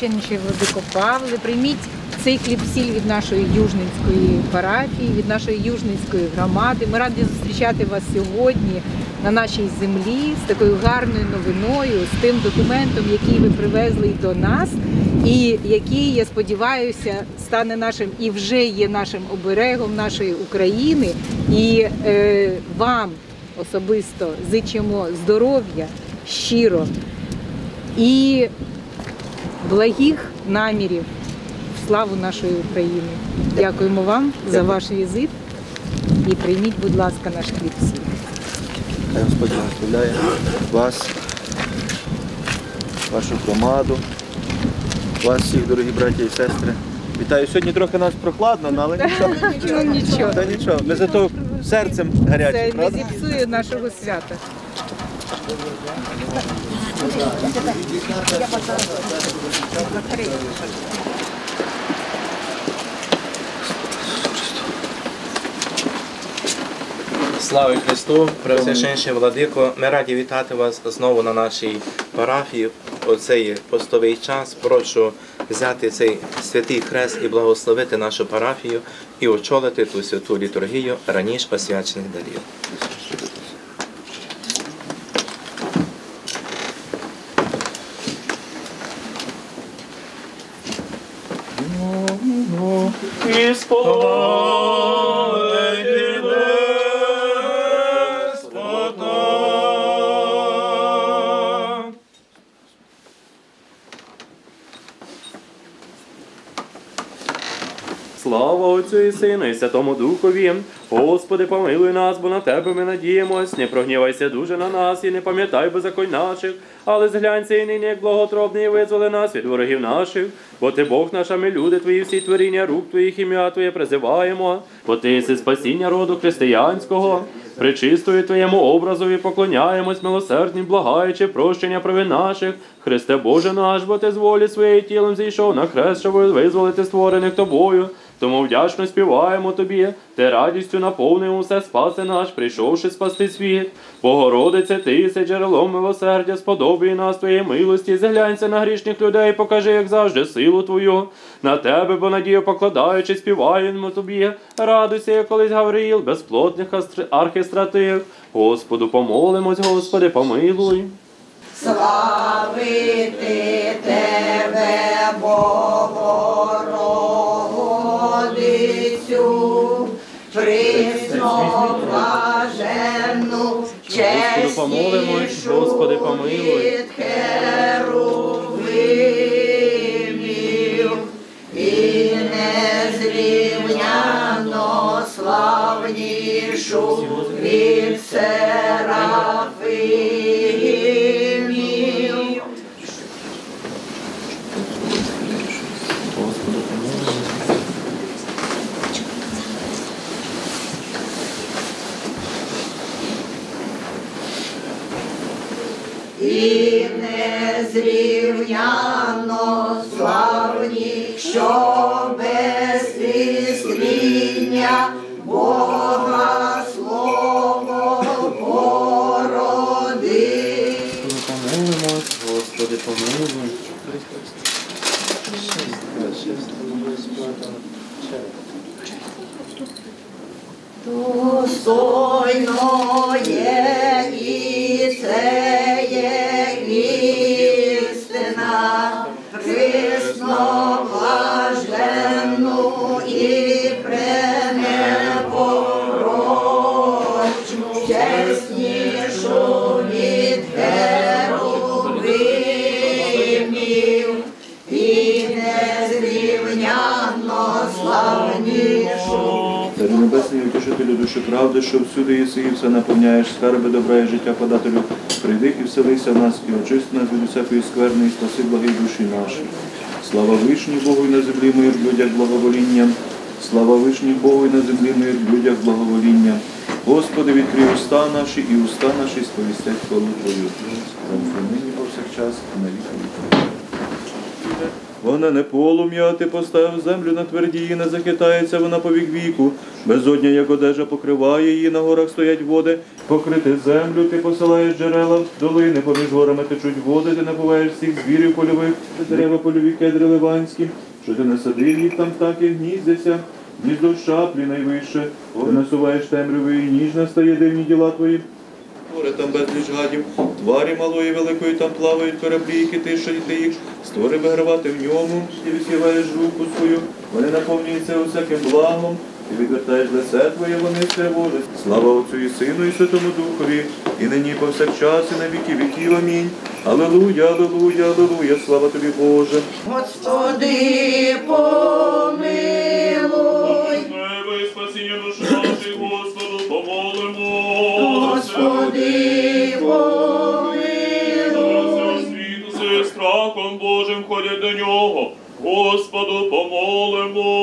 Преосвященніший владико Павле, прийміть цей хліб-сіль від нашої южницької парафії, від нашої южницької громади. Ми раді зустрічати вас сьогодні на нашій землі з такою гарною новиною, з тим документом, який ви привезли до нас, і який, я сподіваюся, стане нашим і вже є нашим оберегом нашої України. І е, вам особисто зичимо здоров'я щиро і благих намірів в славу нашої України. Дякуємо вам за ваш візит і прийміть, будь ласка, наш хліб всіх. Хай Господь благословляє вас, вашу громаду, вас всіх, дорогі браті і сестри. Вітаю. Сьогодні трохи нас прохладно, ну, але нічого. Ну, нічого. Та нічого. Ми зато серцем гарячі, Це не правда? зіпсує нашого свята. Слава Христу, Преосвященший Владико, ми раді вітати вас знову на нашій парафії. Оцей постовий час. Прошу взяти цей святий хрест і благословити нашу парафію і очолити ту святу літургію раніше освячених дарів. Слава Сину, і Святому Духові. Господи, помилуй нас, бо на Тебе ми надіємось. Не прогнівайся дуже на нас і не пам'ятай беззаконь наших, але зглянься і нині, як благотробний, визволи нас від ворогів наших. Бо ти Бог наш, а ми люди твої, всі творіння рук твоїх ім'я Твоє призиваємо. Бо ти єси спасіння роду християнського. Причистою Твоєму образові поклоняємось, милосердні, благаючи прощення провин наших. Христе Боже наш, бо ти з волі своєю тілом зійшов на хрест, щоб визволити створених тобою. Тому вдячно співаємо тобі, ти радістю наповнив усе спаси наш, прийшовши спасти світ. Богородице, ти єси джерелом милосердя, сподобай нас твоєї милості, зглянься на грішних людей, покажи, як завжди, силу твою. На тебе, бо надію покладаючи, співаємо тобі. Радуйся, як колись Гавриїл, безплотних архистратив. Господу помолимось, Господи, помилуй. Славити тебе, Богородицю, присно блаженну, Господу помолимось, Господи, помилуй. херувимів і незрівняно славнішу від серафимів. Достойно є і душі правди, що всюди єси і все наповняєш, скарби добра і життя подателю. Прийди і вселися в нас, і очисти нас від усякої скверни, і спаси благі душі наші. Слава вишній Богу і на землі мир людях благовоління. Слава вишній Богу і на землі мир людях благовоління. Господи, відкрий уста наші, і уста наші сповістять хвалу Твою. Нині повсякчас і на віки віків. Вогнене полум'я, ти поставив землю на тверді, і не захитається вона по вік віку. Безодня, як одежа покриває її, на горах стоять води. Покрити землю, ти посилаєш джерела, долини, поміж горами течуть води, ти набуваєш всіх звірів польових, дерева польові, кедри ливанські, що ти не садив їх там так і гніздяся. Гніздо шаплі найвище, ти насуваєш темряву і ніжна стає дивні діла твої. Море там безліч гадів, тварі малої великої там плавають кораблі, які тишать ти їх, створи вигравати в ньому, і висіваєш руку свою, вони наповнюються усяким благом, ти відвертаєш лице твоє, вони стривожать. Слава Отцю і Сину, і Святому Духові, і нині і повсякчас, і на віки віків. Амінь. Алелуя, алелуя, алелуя, слава тобі, Боже. Господи, помилуй. Господу, помолимо.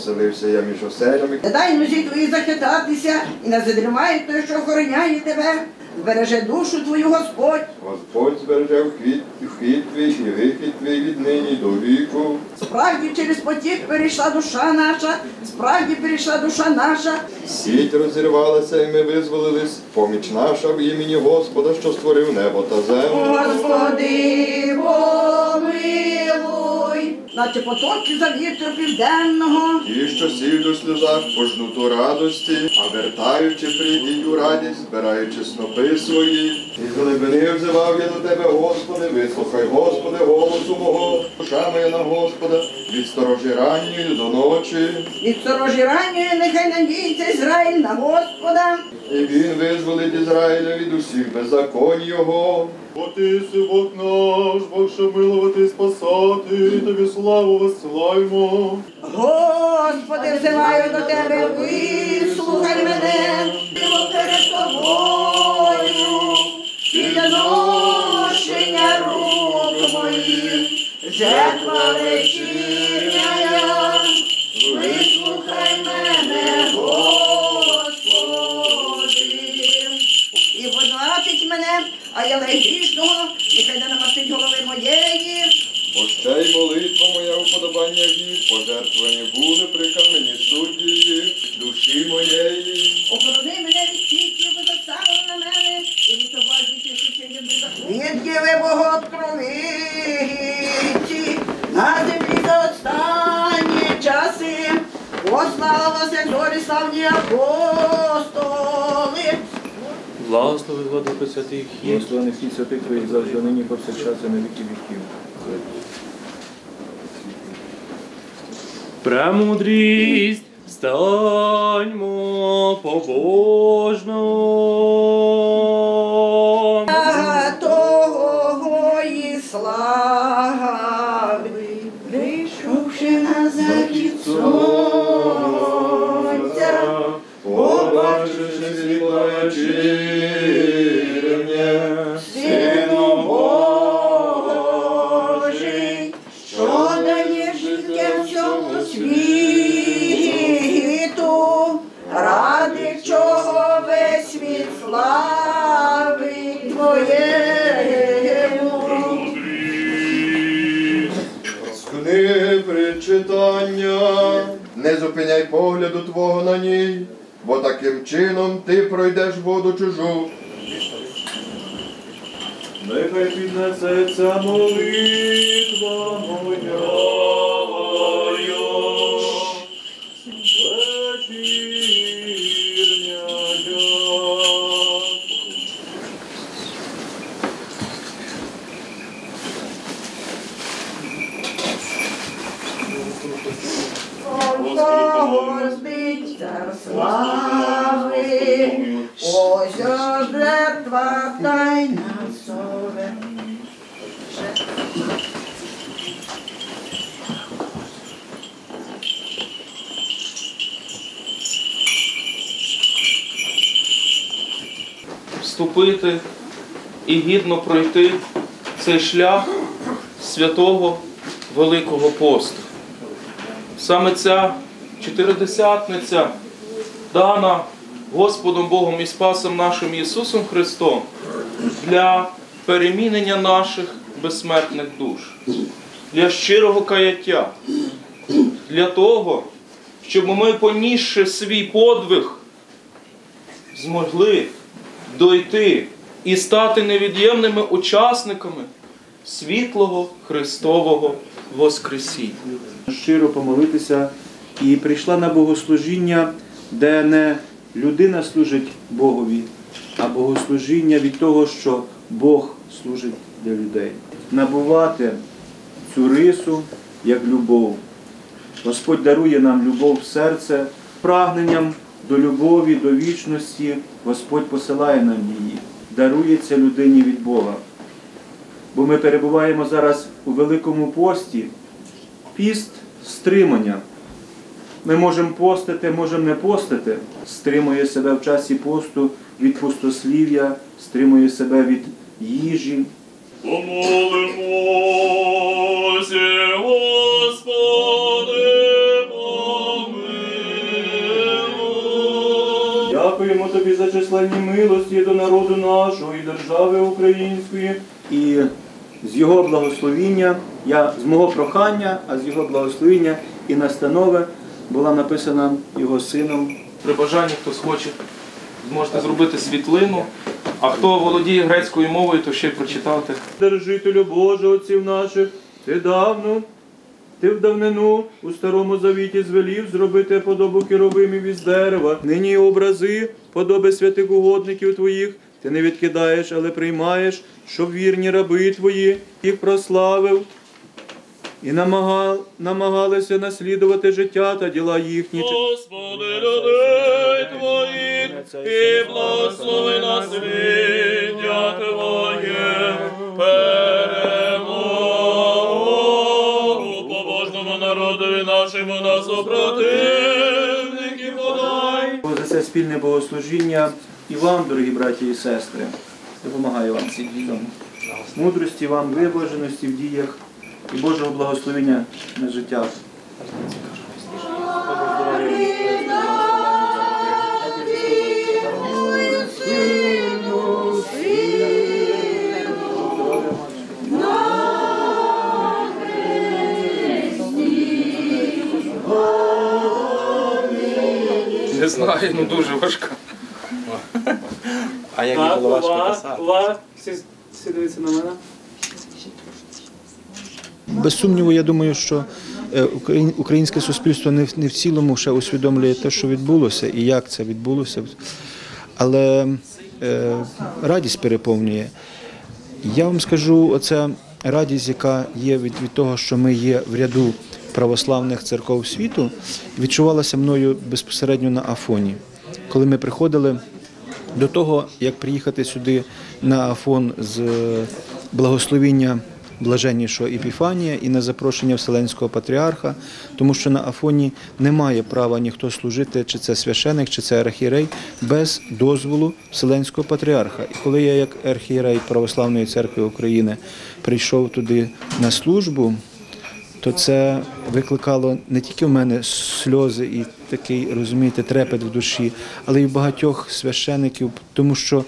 Оселився я між оселями. Не дай нозі твої захитатися, і не задрімає той, що охороняє тебе. Збереже душу твою Господь. Господь збереже вхід твій і вихід твій від нині до віку. Справді через потік перейшла душа наша, справді перейшла душа наша. Сіть розірвалася, і ми визволились. Поміч наша в імені Господа, що створив небо та землю. Господи, помилуй, наче потоки за вітру південного. Ті, що сіють у сльозах, пожнуту радості, а вертаючи прийдіть у радість, збираючи снопи свої. І з глибини взивав я до тебе, Господи, вислухай, Господи, голосу мого, душа моя на Господа, від сторожі ранньої до ночі. Від сторожі ранньої нехай надіється Ізраїль на Господа. І він визволить Ізраїля від усіх беззаконь його. Бо ти си Бог наш, Бог, що милувати спасати, тобі славу висилаймо. Господи, взиваю до тебе, вислухай мене, Діло перед тобою, підношення рук моїх, жертва вечірня, Благослови владико Благословений всіх святих твоїх завжди нині повсякчас і на віки віків. Премудрість, станьмо побожно. Не зупиняй погляду твого на ній, бо таким чином ти пройдеш воду чужу. Нехай піднесеться молитва моя. Божбіття слави, ось. Вступити і гідно пройти цей шлях святого Великого посту. Саме ця чотиридесятниця дана Господом Богом і Спасом нашим Ісусом Христом для перемінення наших безсмертних душ, для щирого каяття, для того, щоб ми, понісши свій подвиг, змогли дойти і стати невід'ємними учасниками світлого Христового Воскресіння. щиро помолитися і прийшла на богослужіння, де не людина служить Богові, а богослужіння від того, що Бог служить для людей. Набувати цю рису як любов. Господь дарує нам любов в серце, прагненням до любові, до вічності. Господь посилає нам її, дарується людині від Бога. Бо ми перебуваємо зараз у Великому пості, Піст стримання. Ми можемо постити, можемо не постити. Стримує себе в часі посту від пустослів'я, стримує себе від їжі. Помолимося, Господи, помилуй. Дякуємо тобі за численні милості до народу нашого і держави української. І з його благословіння, я з мого прохання, а з його благословіння і настанови була написана його сином При бажанні, хто схоче, зможете зробити світлину. А хто володіє грецькою мовою, то ще й прочитати. Держителю Боже отців наших, ти давно, ти в давнину у старому завіті звелів зробити подобу керовимів із дерева. Нині образи, подоби святих угодників твоїх, ти не відкидаєш, але приймаєш, щоб вірні раби твої їх прославив. І намагал, намагалися наслідувати життя та діла їхні. Господи, людей Твоїх, і благослови нас віння Твоє, перемогу побожному народові нашому на супротивників подай. За це спільне богослужіння і вам, дорогі браті і сестри, допомагаю вам цьому. Мудрості вам, виблаженості в діях і Божого благословення на життях. Не знаю, ну дуже важка. А як їй було важко писати? Всі, всі дивляться на мене. Без сумніву, я думаю, що е, українське суспільство не в, цілому ще усвідомлює те, що відбулося і як це відбулося. Але е, радість переповнює. Я вам скажу, оця радість, яка є від, від того, що ми є в ряду православних церков світу, відчувалася мною безпосередньо на Афоні. Коли ми приходили до того, як приїхати сюди на Афон з е, благословіння блаженнішого Епіфанія і на запрошення Вселенського патріарха, тому що на Афоні немає права ніхто служити, чи це священик, чи це архієрей, без дозволу Вселенського патріарха. І коли я, як архієрей Православної церкви України, прийшов туди на службу, то це викликало не тільки в мене сльози і такий, розумієте, трепет в душі, але й в багатьох священиків, тому що,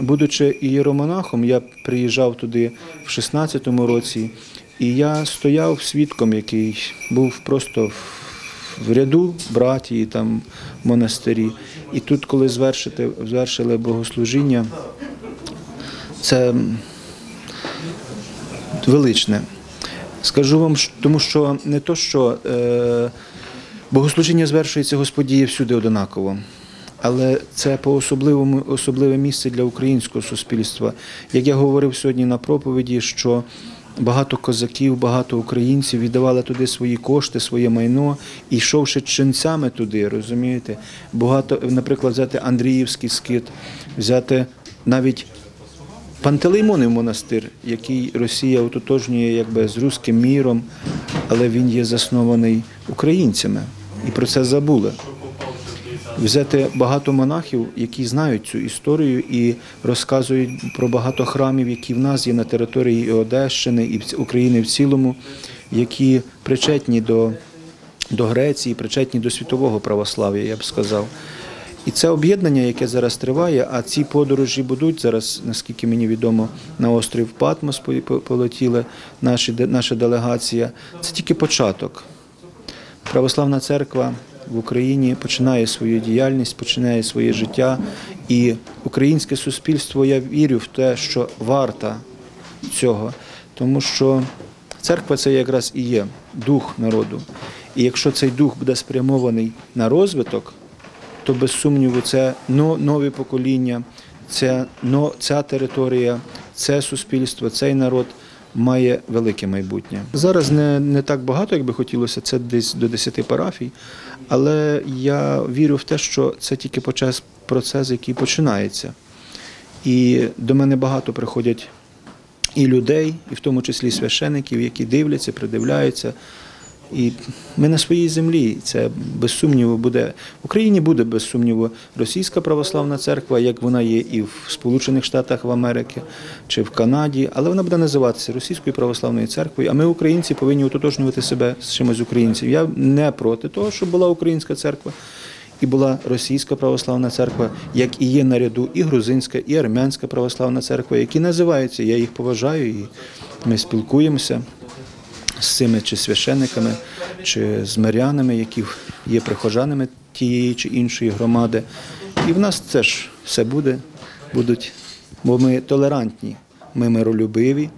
будучи ієромонахом, я приїжджав туди в 16-му році, і я стояв свідком, який був просто в- ряду братії там монастирі. І тут, коли звершити, звершили богослужіння, це величне. Скажу вам, тому що не то, що е, богослужіння звершується Господіє всюди однаково, але це по особливому особливе місце для українського суспільства. Як я говорив сьогодні на проповіді, що багато козаків, багато українців віддавали туди свої кошти, своє майно, і йшовши ченцями туди, розумієте, багато, наприклад, взяти Андріївський скит, взяти навіть Пантелеймонів монастир, який Росія ототожнює якби з руським міром, але він є заснований українцями. І про це забули. Взяти багато монахів, які знають цю історію і розказують про багато храмів, які в нас є на території і Одещини і України в цілому, які причетні до, до Греції, причетні до світового православ'я, я б сказав. І це об'єднання, яке зараз триває, а ці подорожі будуть зараз, наскільки мені відомо, на острів Патмос по- по- полетіли наші, де- наша делегація. Це тільки початок. Православна церква в Україні починає свою діяльність, починає своє життя. І українське суспільство, я вірю в те, що варта цього, тому що церква це якраз і є дух народу. І якщо цей дух буде спрямований на розвиток, то без сумніву це но- нові покоління, це, ця територія, це суспільство, цей народ має велике майбутнє. Зараз не, не так багато, як би хотілося, це десь до 10 парафій, але я вірю в те, що це тільки процес, який починається. І до мене багато приходять і людей, і в тому числі священиків, які дивляться, придивляються. І ми на своїй землі. Це без сумніву буде в Україні буде без сумніву російська православна церква, як вона є і в Сполучених Штатах в Америці чи в Канаді, але вона буде називатися Російською православною церквою. А ми, українці, повинні ототожнювати себе з чимось українців. Я не проти того, щоб була українська церква. І була російська православна церква, як і є наряду і грузинська, і армянська православна церква, які називаються. Я їх поважаю, і ми спілкуємося з цими чи священниками, чи з мирянами, які є прихожанами тієї чи іншої громади. І в нас теж все буде, будуть, бо ми толерантні, ми миролюбиві,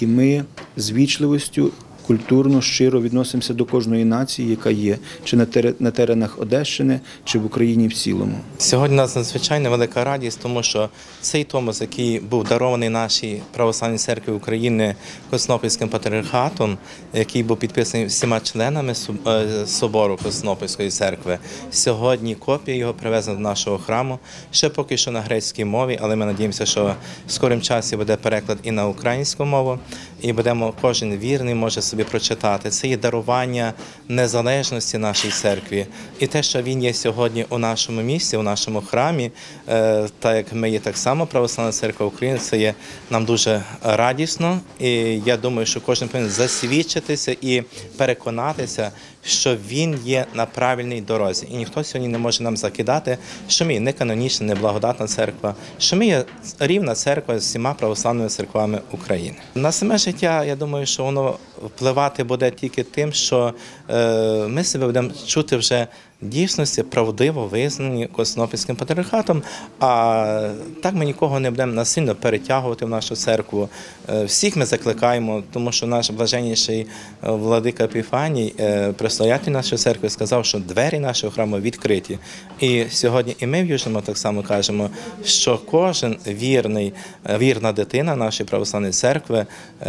і ми з вічливостю культурно, щиро відносимося до кожної нації, яка є, чи на теренах Одещини, чи в Україні в цілому. Сьогодні у нас надзвичайно велика радість, тому що цей Томос, який був дарований нашій православній церкві України Коснопільським патріархатом, який був підписаний всіма членами е, собору Коснопільської церкви, сьогодні копія його привезена до нашого храму. Ще поки що на грецькій мові, але ми надіємося, що в скорім часі буде переклад і на українську мову, і будемо кожен вірний може собі прочитати. Це є дарування незалежності нашій церкві. І те, що він є сьогодні у нашому місті, у нашому храмі, е, так як ми є так само православна церква України, це є нам дуже радісно. І я думаю, що кожен повинен засвідчитися і переконатися, що він є на правильній дорозі. І ніхто сьогодні не може нам закидати, що ми не канонічна, не благодатна церква, що ми є рівна церква з всіма православними церквами України. На саме життя, я думаю, що воно впливати буде тільки тим, що е, ми себе будемо чути вже дійсності правдиво визнані Константинопольським патріархатом. А так ми нікого не будемо насильно перетягувати в нашу церкву. Е, Всіх ми закликаємо, тому що наш блаженніший е, владика Епіфаній, е, предстоятель нашої церкви, сказав, що двері нашого храму відкриті. І сьогодні і ми в Южному так само кажемо, що кожен вірний, вірна дитина нашої православної церкви,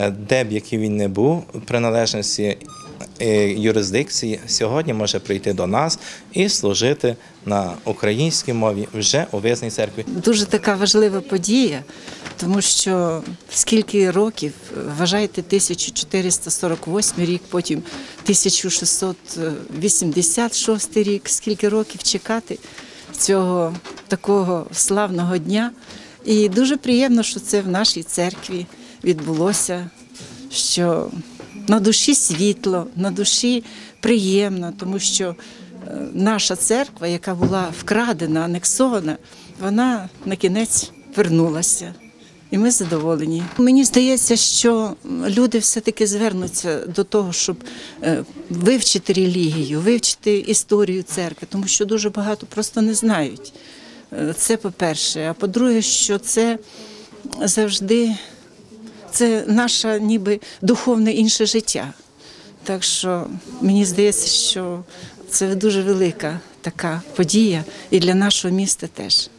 де б який він не був, приналежності юрисдикції, сьогодні може прийти до нас і служити на українській мові вже у визнаній церкві. Дуже така важлива подія, тому що скільки років, вважаєте, 1448 рік, потім 1686 рік, скільки років чекати цього такого славного дня. І дуже приємно, що це в нашій церкві відбулося, що на душі світло, на душі приємно, тому що е, наша церква, яка була вкрадена, анексована, вона на кінець вернулася. І ми задоволені. Мені здається, що люди все-таки звернуться до того, щоб е, вивчити релігію, вивчити історію церкви, тому що дуже багато просто не знають. Е, Це по-перше. А по-друге, що це завжди це наше ніби духовне інше життя. Так що мені здається, що це дуже велика така подія і для нашого міста теж.